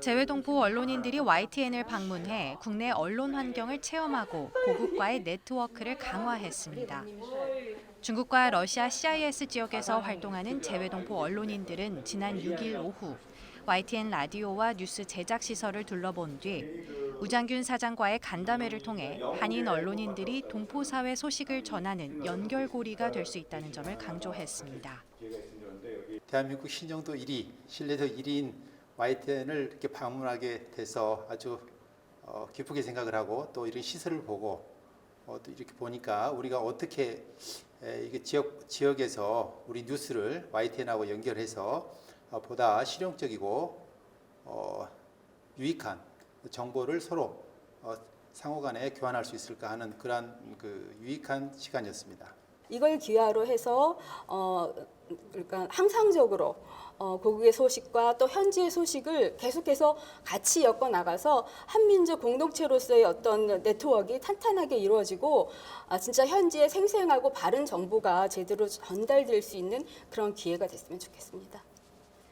재외동포 언론인들이 YTN을 방문해 국내 언론 환경을 체험하고 고국과의 네트워크를 강화했습니다. 중국과 러시아 CIS 지역에서 활동하는 재외동포 언론인들은 지난 6일 오후 YTN 라디오와 뉴스 제작 시설을 둘러본 뒤 우장균 사장과의 간담회를 통해 한인 언론인들이 동포 사회 소식을 전하는 연결고리가 될 수 있다는 점을 강조했습니다. 대한민국 신정도 1위, 신뢰도 1위인 YTN을 이렇게 방문하게 돼서 아주 어, 기쁘게 생각을 하고 또 이런 시설을 보고 어, 또 이렇게 보니까 우리가 어떻게 에, 이게 지역 지역에서 우리 뉴스를 YTN하고 연결해서 어, 보다 실용적이고 어, 유익한 정보를 서로 어, 상호간에 교환할 수 있을까 하는 그러한 그 유익한 시간이었습니다. 이걸 기하로 해서 어 그러니까 항상적으로 어 고국의 소식과 또 현지의 소식을 계속해서 같이 엮어 나가서 한민족 공동체로서의 어떤 네트워크가 탄탄하게 이루어지고 아 진짜 현지의 생생하고 바른 정보가 제대로 전달될 수 있는 그런 기회가 됐으면 좋겠습니다.